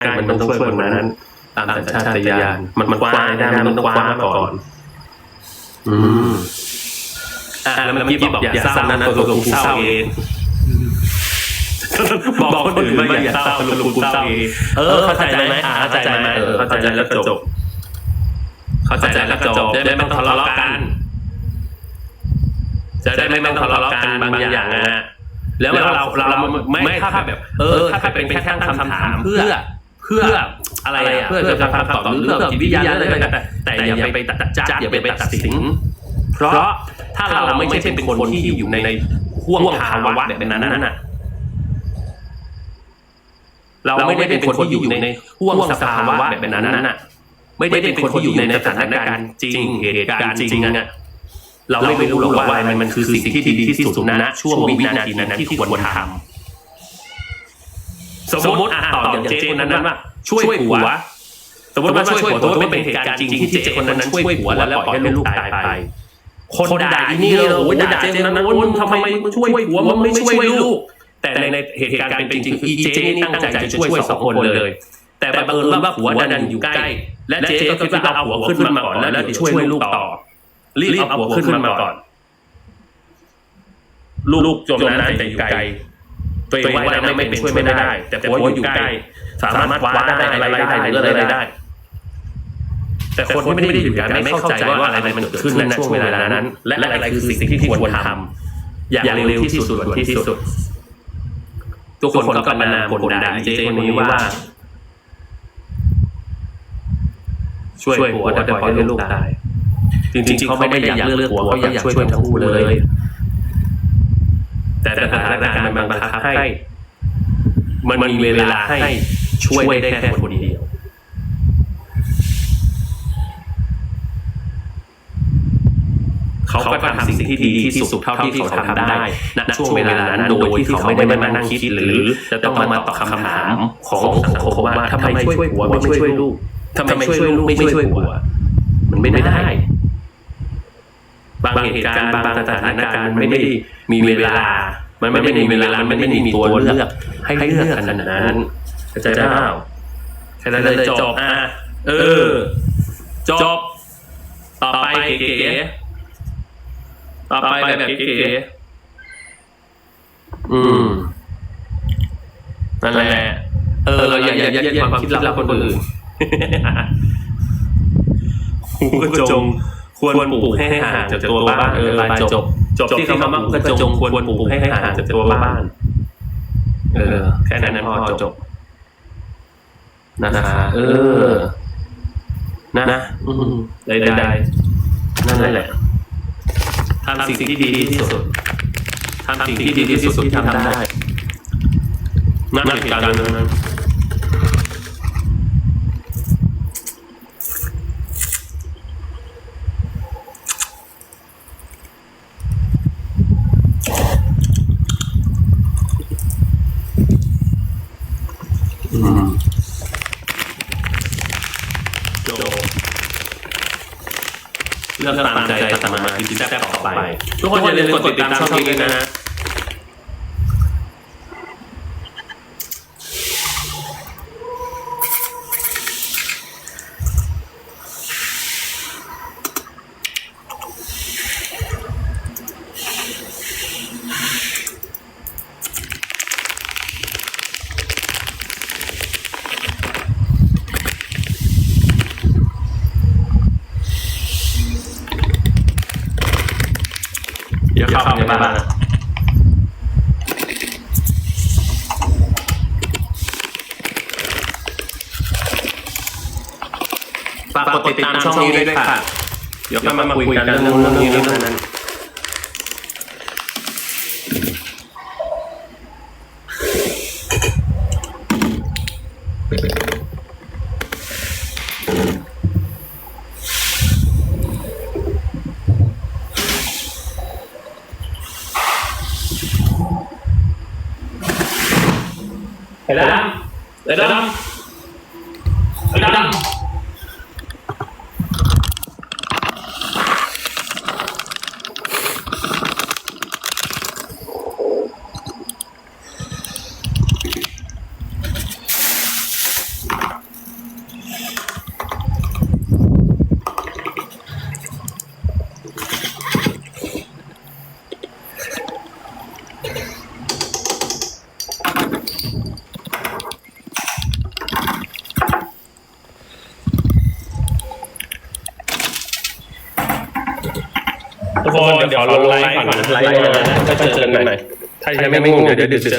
ใกล้มันต้องช่วยคนนั้นตามสัญชาตญาณมันมันคว้าได้มันต้องคว้ามาก่อน อืมอ่าแล้วเมื่อกี้บอกอย่าเศร้านะตัวกูเศร้าเองบอกคนอื่นว่าอย่าเศร้าตัวกูเศร้าเองเออ เข้าใจไหมอ่าเข้าใจไหมเออเข้าใจแล้วก็จบ เข้าใจแล้วก็จบจะได้ไม่ต้องทะเลาะกันจะได้ไม่ต้องทะเลาะกันบางอย่างนะฮะแล้วเราเราเราไม่ถ้าแบบ เออ ถ้าเป็นแค่ตั้งคำถามเพื่อ เพื่ออะไรอะเพื่อจะคำตอบหรือเพื่อจิตวิทยาอะไรก็ได้แต่อย่าไปตัดจัดอย่าไปตัดสิน เพราะถ้าเราไม่ใช่เป็นคนที่อยู่ในห่วงภาวะแบบนั้นน่ะเราไม่ได้เป็นคนที่อยู่ในห่วงสภาวะแบบนั้นน่ะไม่ได้เป็นคนที่อยู่ในสถานการณ์จริงเหตุการณ์จริงอะเราไม่รู้หรอกว่ามันมันคือสิ่งที่ดีที่สุดนะช่วงวินาทีนั้นที่ควรทำ สมมติอะตอบอย่างเจ๊คนนั้นว่าช่วยผัวสมมติว่าช่วยผัวสมมติเป็นเหตุการณ์จริงที่เจ๊คนนั้นช่วยผัวแล้วปล่อยให้ลูกตายไปคนด่าอีนี่เลยโอ้ยด่าเจ๊คนนั้นโอ้ยทำไมมึงช่วยผัวมึงไม่ช่วยลูก แต่ในเหตุการณ์เป็นจริงคืออีเจ๊นี่ตั้งใจจะช่วยสองคนเลย แต่บังเอิญว่าผัวดันอยู่ใกล้ และเจ๊ก็คิดว่าเอาผัวขึ้นมาก่อนแล้วเดี๋ยวช่วยลูกต่อรีบเอาผัวขึ้นมาก่อน ลูกจมน้ำแต่อยู่ไกล ตัวเองว่ายน้ำไม่เป็นช่วยไม่ได้ แต่ผัวอยู่ใกล้ สามารถคว้าได้อะไรได้หรืออะไรได้ แต่คนที่ไม่ได้อยู่กันไม่เข้าใจว่าอะไรมันเกิดขึ้นในช่วงเวลานั้น และอะไรคือสิ่งที่ควรทำอย่างเร็วที่สุดด่วนที่สุด ทุกคนก็ประนามคนด่าเจ๊คนนี้ว่า ช่วยผัวแต่ปล่อยให้ลูกตายจริงๆเขาไม่ได้อยากเลือกผัวเขาอยากช่วยทั้งคู่เลย แต่สถานการณ์มันบังคับให้ มันมีเวลาให้ช่วยได้แค่คนเดียวเขาก็ทำสิ่งที่ดีที่สุดเท่าที่เขาทำได้ ณ ช่วงเวลานั้นโดยที่เขาไม่ได้มานั่งคิดหรือจะต้องมาตอบคำถามของสังคมว่าทำไมช่วยผัวไม่ช่วยลูกทำไมช่วยลูกไม่ช่วยผัว มันไม่ได้ บางเหตุการณ์บางสถานการณ์ไม่ได้มีเวลา มันไม่ได้มีเวลามันไม่ได้มีตัวเลือก ให้เลือกขนาดนั้นเข้าใจได้เปล่าแค่นั้นเลยจบอะเออ จบ ต่อไปเก๋ๆต่อไปแบบเก๋ๆอืมนั่นแหละ เออ เราอย่าอย่าอย่าความคิดเราคนอื่นหูกระจง ควรปลูกให้ห่างจากตัวบ้านเออไปจบ จบที่คำว่าหูกระจงควรปลูกให้ห่างจากตัวบ้าน เออ แค่นั้นพอจบนะคะเออ นะนะอืมได้ได้นั่นแหละทำสิ่งที่ดีที่สุดทำสิ่งที่ดีที่สุดที่ทำได้นั่นเหตุการณ์นั้น โจ เลือกตามใจตามมาคิดแซ่บต่อไป ทุกคนอย่าลืมกดติดตามช่องนี้ด้วยนะฮะ เดี๋ยวเข้าในบ้านนะฝากกดติดตามช่องนี้ด้วยค่ะ เดี๋ยวก็มาคุยกันเรื่องนู้นเรื่องนี้เรื่องนั้น ไอ้ดำไอ้ดำไอ้ดำ ทุกคนเดี๋ยวขอลงไลฟ์ก่อนไลฟ์มาก็เจอกันใหม่ถ้ายังไม่ง่วงเดี๋ยวเดี๋ยวเดี๋ยว